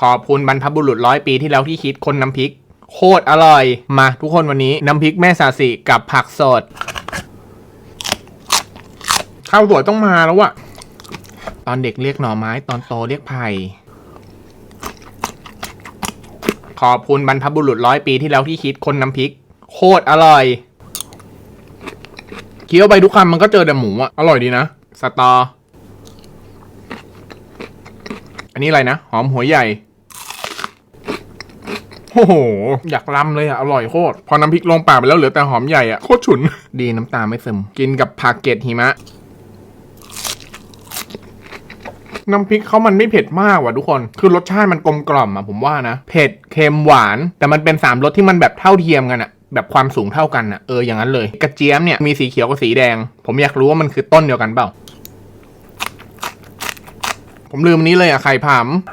ขอบคุณบรรพบุรุษร้อยปีที่แล้วที่คิดคนน้ำพริก โคตรอร่อย มาทุกคนวันนี้น้ำพริกแม่สาสิกับผักสด ข้าวสวยต้องมาแล้วอะตอนเด็กเรียกหน่อไม้ตอนโตเรียกไผ่ขอบคุณบรรพบุรุษร้อยปีที่แล้วที่คิดคนน้ำพริก โคตรอร่อยเคี้ยวไปทุกคำมันก็เจอแต่หมูอะอร่อยดีนะ สตอ อันนี้อะไรนะ หอมหัวใหญ่ อ้โห อยากลำเลยอะอร่อยโคตร พอน้ำพริกลงปากไปแล้วเหลือแต่หอมใหญ่อะโคตรฉุน ดีน้ำตาไม่ซึม กินกับผักเกล็ดหิมะ น้ำพริกเขามันไม่เผ็ดมากว่ะทุกคน คือรสชาติมันกลมกล่อมอะผมว่านะ เผ็ด เค็ม หวาน แต่มันเป็นสามรสที่มันแบบเท่าเทียมกันอะแบบความสูงเท่ากันอะเอออย่างนั้นเลย กระเจี๊ยบเนี่ยมีสีเขียวกับสีแดง ผมอยากรู้ว่ามันคือต้นเดียวกันเปล่า ผมลืมอันนี้เลยอะไข่ผำ